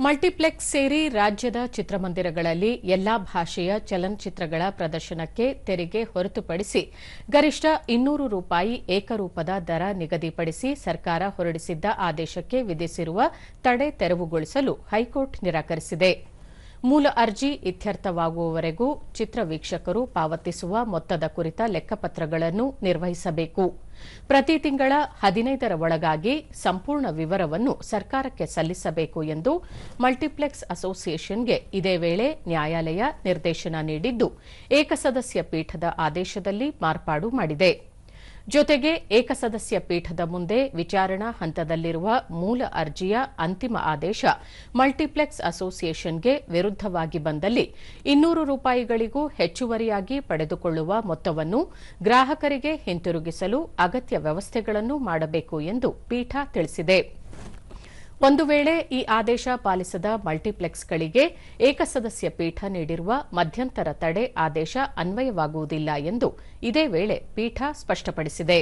Multiplex ಸೇರಿ ರಾಜ್ಯದ ಚಿತ್ರಮಂದಿರಗಳಲ್ಲಿ ಎಲ್ಲಾ ಭಾಷೆಯ ಚಲನಚಿತ್ರಗಳ ಪ್ರದರ್ಶನಕ್ಕೆ ತೆರಿಗೆ ಹೊರತುಪಡಿಸಿ ಗರಿಷ್ಠ ಇನ್ನೂರು ರೂಪಾಯಿ ಏಕರೂಪದ ದರ ನಿಗದಿಪಡಿಸಿ ಸರ್ಕಾರ ಹೊರಡಿಸಿದ್ದ ಆದೇಶಕ್ಕೆ ವಿಧಿಸಿರುವ ತಡೆ ತೆರವುಗೊಳಿಸಲು ಹೈಕೋರ್ಟ್ ನಿರಾಕರಿಸಿದೆ. ಮೂಲ ಅರ್ಜಿ ಇತ್ಯರ್ಥವಾಗುವವರೆಗೂ ಚಿತ್ರ ವೀಕ್ಷಕರು ಪಾವತಿಸುವ ಮೊತ್ತದ ಕುರಿತ ಲೆಕ್ಕಪತ್ರಗಳನ್ನು ನಿರ್ವಹಿಸಬೇಕು. ಪ್ರತಿ ತಿಂಗಳ ಹದಿನೈದರ ಒಳಗಾಗಿ ಸಂಪೂರ್ಣ ವಿವರವನ್ನು ಸರ್ಕಾರಕ್ಕೆ ಸಲ್ಲಿಸಬೇಕು ಎಂದು ಮಲ್ಟಿಪ್ಲೆಕ್ಸ್ ಅಸೋಸಿಯೇಷನ್ಗೆ ಇದೇ ವೇಳೆ ನ್ಯಾಯಾಲಯ ನಿರ್ದೇಶನ ನೀಡಿದ್ದು, ಏಕಸದಸ್ಯ ಪೀಠದ ಆದೇಶದಲ್ಲಿ ಮಾರ್ಪಾಡು ಮಾಡಿದೆ. ಜೊತೆಗೆ ಏಕಸದಸ್ಯ ಪೀಠದ ಮುಂದೆ ವಿಚಾರಣಾ ಹಂತದಲ್ಲಿರುವ ಮೂಲ ಅರ್ಜಿಯ ಅಂತಿಮ ಆದೇಶ ಮಲ್ಟಿಪ್ಲೆಕ್ಸ್ ಅಸೋಸಿಯೇಷನ್ಗೆ ವಿರುದ್ದವಾಗಿ ಬಂದಲ್ಲಿ ಇನ್ನೂರು ರೂಪಾಯಿಗಳಿಗೂ ಹೆಚ್ಚುವರಿಯಾಗಿ ಪಡೆದುಕೊಳ್ಳುವ ಮೊತ್ತವನ್ನು ಗ್ರಾಹಕರಿಗೆ ಹಿಂತಿರುಗಿಸಲು ಅಗತ್ಯ ವ್ಯವಸ್ಥೆಗಳನ್ನು ಮಾಡಬೇಕು ಎಂದು ಪೀಠ ತಿಳಿಸಿದೆ. ಒಂದು ವೇಳೆ ಈ ಆದೇಶ ಪಾಲಿಸದ ಮಲ್ಟಿಪ್ಲೆಕ್ಸ್ಗಳಿಗೆ ಏಕಸದಸ್ಯ ಪೀಠ ನೀಡಿರುವ ಮಧ್ಯಂತರ ತಡೆ ಆದೇಶ ಅನ್ವಯವಾಗುವುದಿಲ್ಲ ಎಂದು ಇದೇ ವೇಳೆ ಪೀಠ ಸ್ಪಷ್ಟಪಡಿಸಿದೆ.